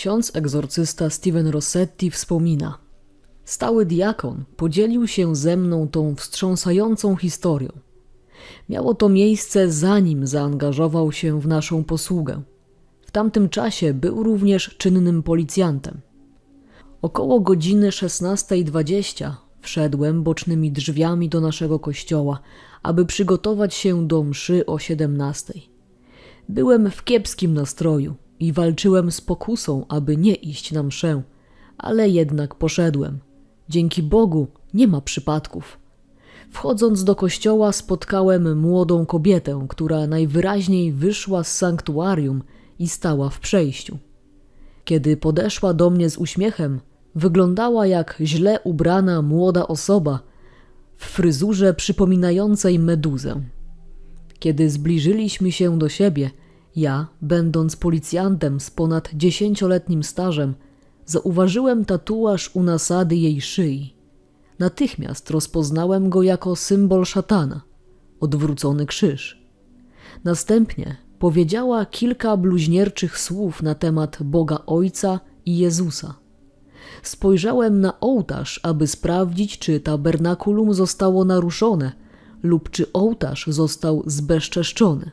Ksiądz egzorcysta Steven Rossetti wspomina: Stały diakon podzielił się ze mną tą wstrząsającą historią. Miało to miejsce zanim zaangażował się w naszą posługę. W tamtym czasie był również czynnym policjantem. Około godziny 16.20 wszedłem bocznymi drzwiami do naszego kościoła, aby przygotować się do mszy o 17.00. Byłem w kiepskim nastroju i walczyłem z pokusą, aby nie iść na mszę, ale jednak poszedłem. Dzięki Bogu nie ma przypadków. Wchodząc do kościoła spotkałem młodą kobietę, która najwyraźniej wyszła z sanktuarium i stała w przejściu. Kiedy podeszła do mnie z uśmiechem, wyglądała jak źle ubrana młoda osoba w fryzurze przypominającej meduzę. Kiedy zbliżyliśmy się do siebie, ja, będąc policjantem z ponad dziesięcioletnim stażem, zauważyłem tatuaż u nasady jej szyi. Natychmiast rozpoznałem go jako symbol szatana odwrócony krzyż. Następnie powiedziała kilka bluźnierczych słów na temat Boga Ojca i Jezusa. Spojrzałem na ołtarz, aby sprawdzić, czy tabernakulum zostało naruszone lub czy ołtarz został zbezczeszczony.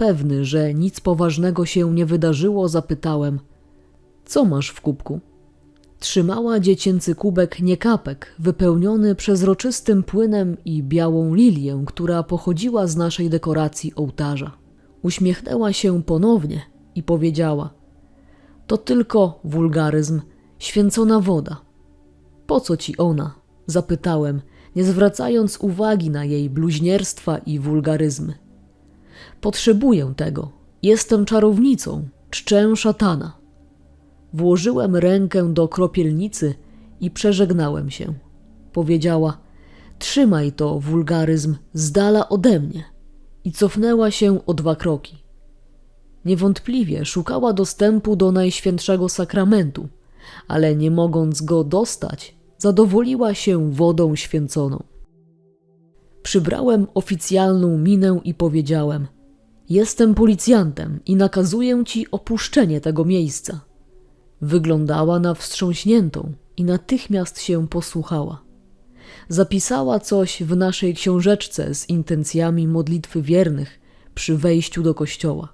Pewny, że nic poważnego się nie wydarzyło, zapytałem: Co masz w kubku? Trzymała dziecięcy kubek niekapek, wypełniony przezroczystym płynem i białą lilię, która pochodziła z naszej dekoracji ołtarza. Uśmiechnęła się ponownie i powiedziała: To tylko wulgaryzm, święcona woda. Po co ci ona? Zapytałem, nie zwracając uwagi na jej bluźnierstwa i wulgaryzmy. Potrzebuję tego. Jestem czarownicą, czczę szatana. Włożyłem rękę do kropielnicy i przeżegnałem się. Powiedziała: Trzymaj to, wulgaryzm, z dala ode mnie. I cofnęła się o dwa kroki. Niewątpliwie szukała dostępu do najświętszego sakramentu, ale nie mogąc go dostać, zadowoliła się wodą święconą. Przybrałem oficjalną minę i powiedziałem: Jestem policjantem i nakazuję ci opuszczenie tego miejsca. Wyglądała na wstrząśniętą i natychmiast się posłuchała. Zapisała coś w naszej książeczce z intencjami modlitwy wiernych przy wejściu do kościoła.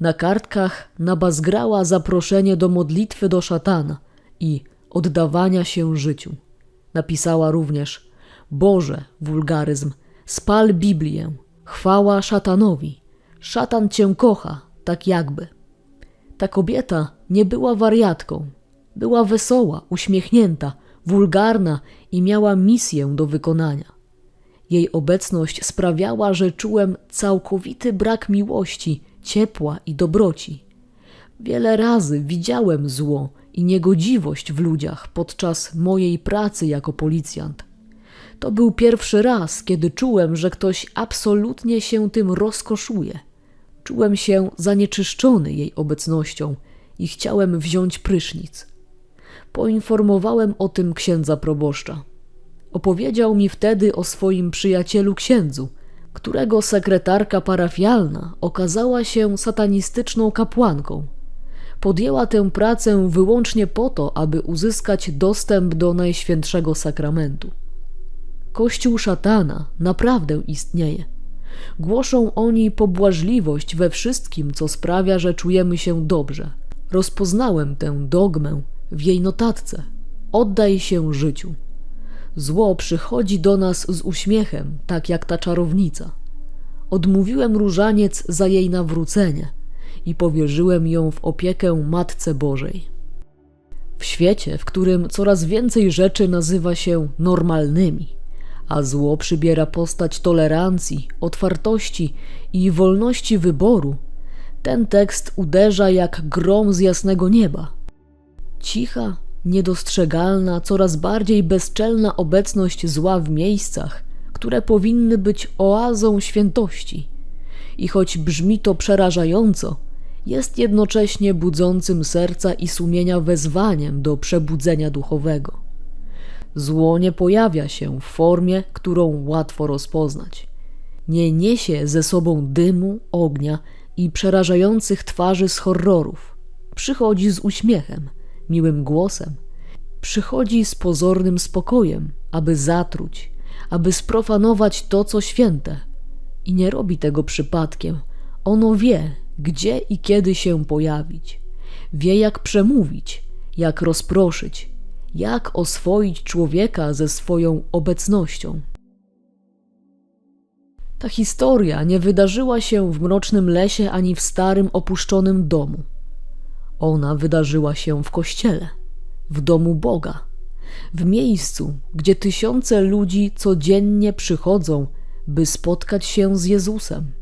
Na kartkach nabazgrała zaproszenie do modlitwy do szatana i oddawania się życiu. Napisała również: Boże, wulgaryzm, spal Biblię, chwała szatanowi. Szatan cię kocha, tak jakby. Ta kobieta nie była wariatką. Była wesoła, uśmiechnięta, wulgarna i miała misję do wykonania. Jej obecność sprawiała, że czułem całkowity brak miłości, ciepła i dobroci. Wiele razy widziałem zło i niegodziwość w ludziach podczas mojej pracy jako policjant. To był pierwszy raz, kiedy czułem, że ktoś absolutnie się tym rozkoszuje. Czułem się zanieczyszczony jej obecnością i chciałem wziąć prysznic. Poinformowałem o tym księdza proboszcza. Opowiedział mi wtedy o swoim przyjacielu księdzu, którego sekretarka parafialna okazała się satanistyczną kapłanką. Podjęła tę pracę wyłącznie po to, aby uzyskać dostęp do najświętszego sakramentu. Kościół szatana naprawdę istnieje. Głoszą oni pobłażliwość we wszystkim, co sprawia, że czujemy się dobrze. Rozpoznałem tę dogmę w jej notatce. Oddaj się życiu. Zło przychodzi do nas z uśmiechem, tak jak ta czarownica. Odmówiłem różaniec za jej nawrócenie i powierzyłem ją w opiekę Matce Bożej. W świecie, w którym coraz więcej rzeczy nazywa się normalnymi, a zło przybiera postać tolerancji, otwartości i wolności wyboru, ten tekst uderza jak grom z jasnego nieba. Cicha, niedostrzegalna, coraz bardziej bezczelna obecność zła w miejscach, które powinny być oazą świętości. I choć brzmi to przerażająco, jest jednocześnie budzącym serca i sumienia wezwaniem do przebudzenia duchowego. Zło nie pojawia się w formie, którą łatwo rozpoznać. Nie niesie ze sobą dymu, ognia i przerażających twarzy z horrorów. przychodzi z uśmiechem, miłym głosem, przychodzi z pozornym spokojem, aby zatruć, aby sprofanować to, co święte. I nie robi tego przypadkiem. Ono wie, gdzie i kiedy się pojawić. Wie, jak przemówić, jak rozproszyć, jak oswoić człowieka ze swoją obecnością. Ta historia nie wydarzyła się w mrocznym lesie ani w starym opuszczonym domu. Ona wydarzyła się w kościele, w domu Boga, w miejscu, gdzie tysiące ludzi codziennie przychodzą, by spotkać się z Jezusem.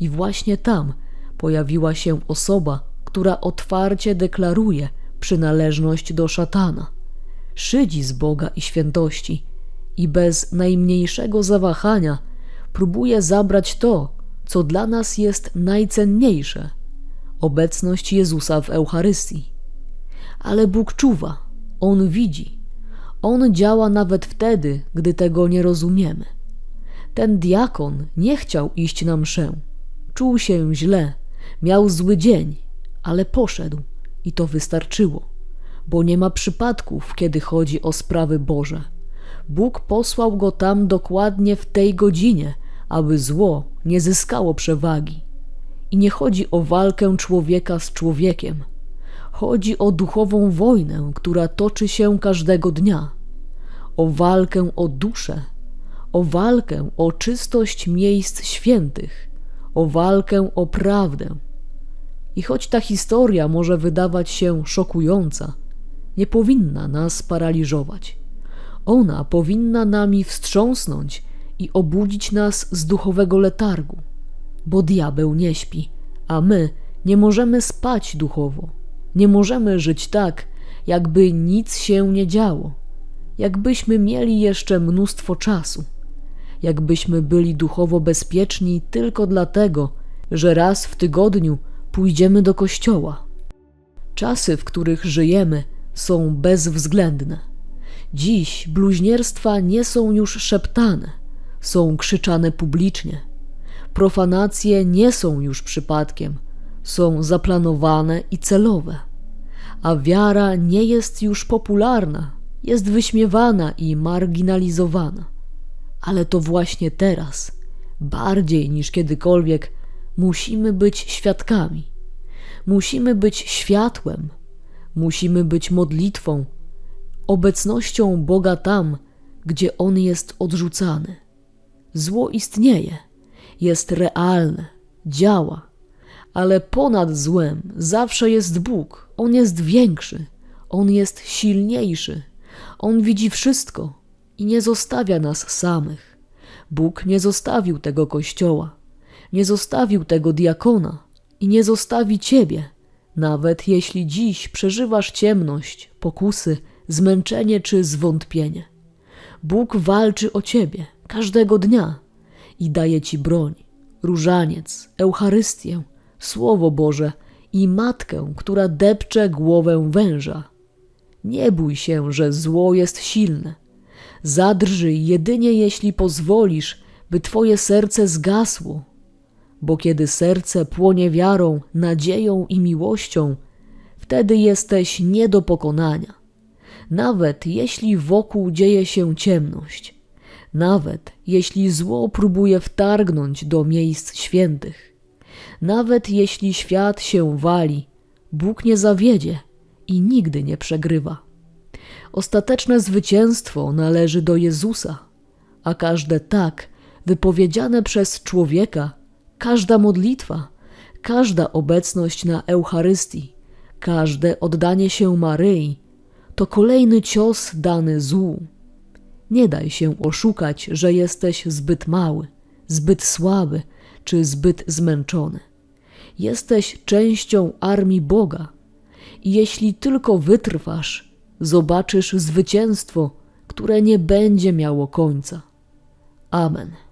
I właśnie tam pojawiła się osoba, która otwarcie deklaruje przynależność do szatana, szydzi z Boga i świętości i bez najmniejszego zawahania próbuje zabrać to, co dla nas jest najcenniejsze obecność Jezusa w Eucharystii. Ale Bóg czuwa, On widzi, On działa nawet wtedy, gdy tego nie rozumiemy. Ten diakon nie chciał iść na mszę, czuł się źle, miał zły dzień, ale poszedł i to wystarczyło, bo nie ma przypadków, kiedy chodzi o sprawy Boże. Bóg posłał go tam dokładnie w tej godzinie, aby zło nie zyskało przewagi. I nie chodzi o walkę człowieka z człowiekiem. Chodzi o duchową wojnę, która toczy się każdego dnia. O walkę o duszę, o walkę o czystość miejsc świętych, o walkę o prawdę. I choć ta historia może wydawać się szokująca, nie powinna nas paraliżować. Ona powinna nami wstrząsnąć i obudzić nas z duchowego letargu, bo diabeł nie śpi, a my nie możemy spać duchowo. Nie możemy żyć tak, jakby nic się nie działo, jakbyśmy mieli jeszcze mnóstwo czasu, jakbyśmy byli duchowo bezpieczni tylko dlatego, że raz w tygodniu pójdziemy do kościoła. Czasy, w których żyjemy, są bezwzględne. Dziś bluźnierstwa nie są już szeptane są krzyczane publicznie. Profanacje nie są już przypadkiem, są zaplanowane i celowe. A wiara nie jest już popularna, jest wyśmiewana i marginalizowana. Ale to właśnie teraz, bardziej niż kiedykolwiek, musimy być świadkami. Musimy być światłem, musimy być modlitwą, obecnością Boga tam, gdzie On jest odrzucany. Zło istnieje, jest realne, działa, ale ponad złem zawsze jest Bóg. On jest większy, on jest silniejszy, on widzi wszystko i nie zostawia nas samych. Bóg nie zostawił tego kościoła, nie zostawił tego diakona i nie zostawi ciebie, nawet jeśli dziś przeżywasz ciemność, pokusy, zmęczenie czy zwątpienie. Bóg walczy o ciebie każdego dnia i daje ci broń, różaniec, Eucharystię, Słowo Boże i matkę, która depcze głowę węża. Nie bój się, że zło jest silne. Zadrżyj jedynie jeśli pozwolisz, by twoje serce zgasło, bo kiedy serce płonie wiarą, nadzieją i miłością, wtedy jesteś nie do pokonania. Nawet jeśli wokół dzieje się ciemność, nawet jeśli zło próbuje wtargnąć do miejsc świętych, nawet jeśli świat się wali, Bóg nie zawiedzie i nigdy nie przegrywa. Ostateczne zwycięstwo należy do Jezusa, a każde tak wypowiedziane przez człowieka, każda modlitwa, każda obecność na Eucharystii, każde oddanie się Maryi to kolejny cios dany złu. Nie daj się oszukać, że jesteś zbyt mały, zbyt słaby czy zbyt zmęczony. Jesteś częścią armii Boga i jeśli tylko wytrwasz, zobaczysz zwycięstwo, które nie będzie miało końca. Amen.